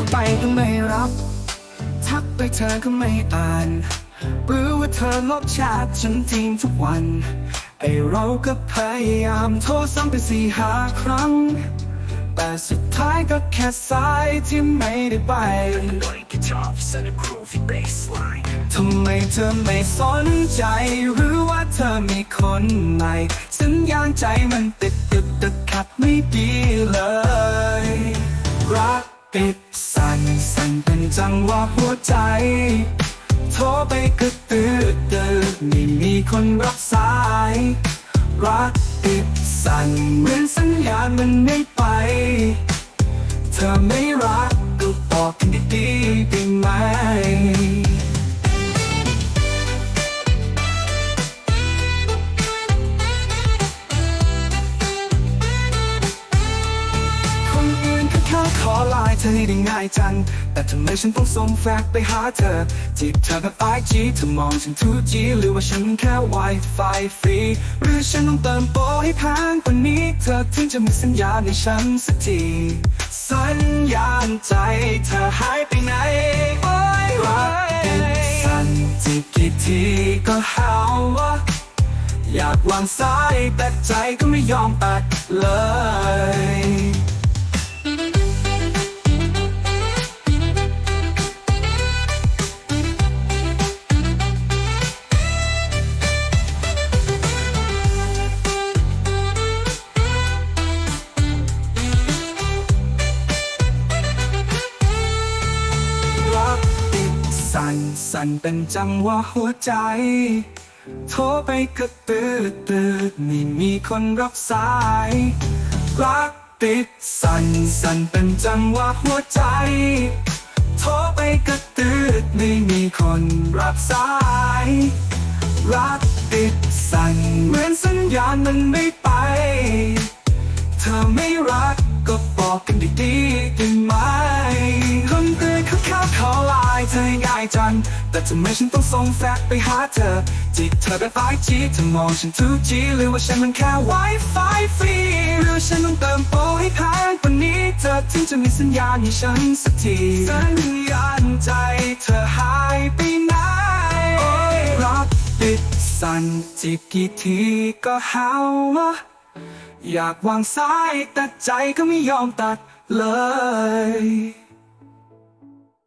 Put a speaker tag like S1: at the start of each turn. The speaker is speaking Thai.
S1: ก็ไม่รับ ทักไปเธอก็ไม่อ่านหรือว่าเธอลบแชทฉันทิ้งทุกวัน ไอเราก็พยายามโทรซ้ำไปสี่ห้าครั้ง แต่สุดท้ายก็แค่สายที่ไม่ได้ไป
S2: Annoying guitars and a groovy bass line
S1: ทำไมเธอไม่สนใจ หรือว่าเธอมีคนใหม่สัญญาณใจมันติดติดติดขัดไม่ดีเลย รัก ติดสั่นสั่นเป็นจังหวะหัวใจ โทรไปก็ตื่นตื่นไม่มีคนรับสาย รักติดสั่นเหมือนสัญญาณมันไม่ไป เธอไม่รักก็บอกกันดีๆได้ไหม แค่ขอไลน์เธอให้ได้ง่ายจัง แต่ทำไมฉันต้องส่งแฟกซ์ไปหาเธอ จีบเธอแบบไอจีเธอมองฉัน 2G หรือว่าฉันแค่ Wi-Fi ฟรี หรือฉันต้องเติมโปรให้แพงกว่านี้ เธอถึงจะมีสัญญาในฉันสักที สัญญาณใจเธอหายไปไหนโอ้ยรักติดสั่นจีบกี่ทีก็หาว่าอยากวางสายแต่ใจก็ไม่ยอมตัดเลย สั่นสั่นเป็นจังหวะหัวใจ โทรไปกระตือรือไม่มีคนรับสายรักติดสั่นสั่นเป็นจังหวะหัวใจ โทรไปกระตือไม่มีคนรับสายรักติดสั่นเหมือนสัญญาณมันไม่ไป เธอไม่รักก็บอกกันดีๆ จังแต่ทำไมฉันต้องส่งแฟกซ์ไปหาเธอจีบเธอแบบไอจีเธอมองฉัน 2G หรือว่าฉันมันแค่ Wi-Fi ฟรีหรือฉันต้องเติมโปรให้แพงกว่านี้เธอถึงจะมีสัญญาณให้ฉันสักทีสัญญาณใจเธอหายไปไหนโอ้ยรักติดสั่นจีบกี่ทีก็หาว่าอยากวางสายแต่ใจก็ไม่ยอมตัดเลย